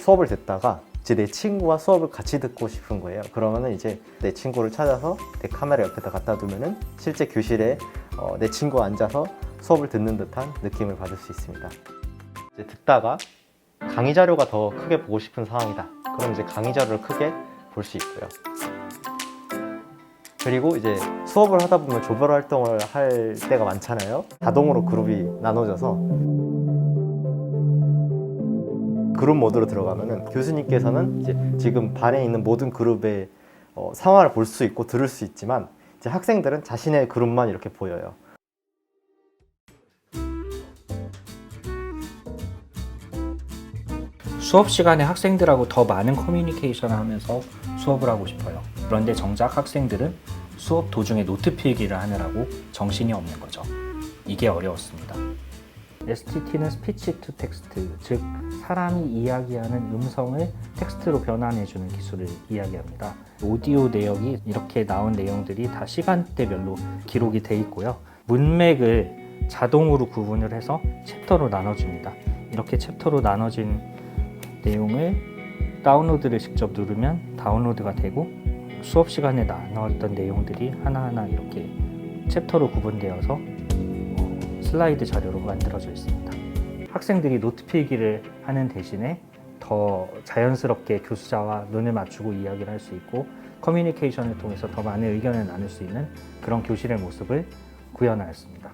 그 수업을 듣다가 이제 내 친구와 수업을 같이 듣고 싶은 거예요. 그러면은 이제 내 친구를 찾아서 내 카메라 옆에다 갖다 두면은 실제 교실에 어, 내 친구가 앉아서 수업을 듣는 듯한 느낌을 받을 수 있습니다. 이제 듣다가 강의 자료가 더 크게 보고 싶은 상황이다. 그럼 이제 강의 자료를 크게 볼 수 있고요. 그리고 이제 수업을 하다 보면 조별 활동을 할 때가 많잖아요. 자동으로 그룹이 나눠져서 그룹 모드로 들어가면은 교수님께서는 이제 지금 반에 있는 모든 그룹의 어, 상황을 볼 수 있고 들을 수 있지만 이제 학생들은 자신의 그룹만 이렇게 보여요. 수업 시간에 학생들하고 더 많은 커뮤니케이션을 하면서 수업을 하고 싶어요. 그런데 정작 학생들은 수업 도중에 노트 필기를 하느라고 정신이 없는 거죠. 이게 어려웠습니다. STT는 스피치 투 텍스트, 즉 사람이 이야기하는 음성을 텍스트로 변환해주는 기술을 이야기합니다. 오디오 내역이 이렇게 나온 내용들이 다 시간대별로 기록이 돼 있고요. 문맥을 자동으로 구분을 해서 챕터로 나눠줍니다. 이렇게 챕터로 나눠진 내용을 다운로드를 직접 누르면 다운로드가 되고 수업 시간에 나왔던 내용들이 하나하나 이렇게 챕터로 구분되어서 어, 슬라이드 자료로 만들어져 있습니다. 학생들이 노트 필기를 하는 대신에 더 자연스럽게 교수자와 눈을 맞추고 이야기를 할 수 있고 커뮤니케이션을 통해서 더 많은 의견을 나눌 수 있는 그런 교실의 모습을 구현하였습니다.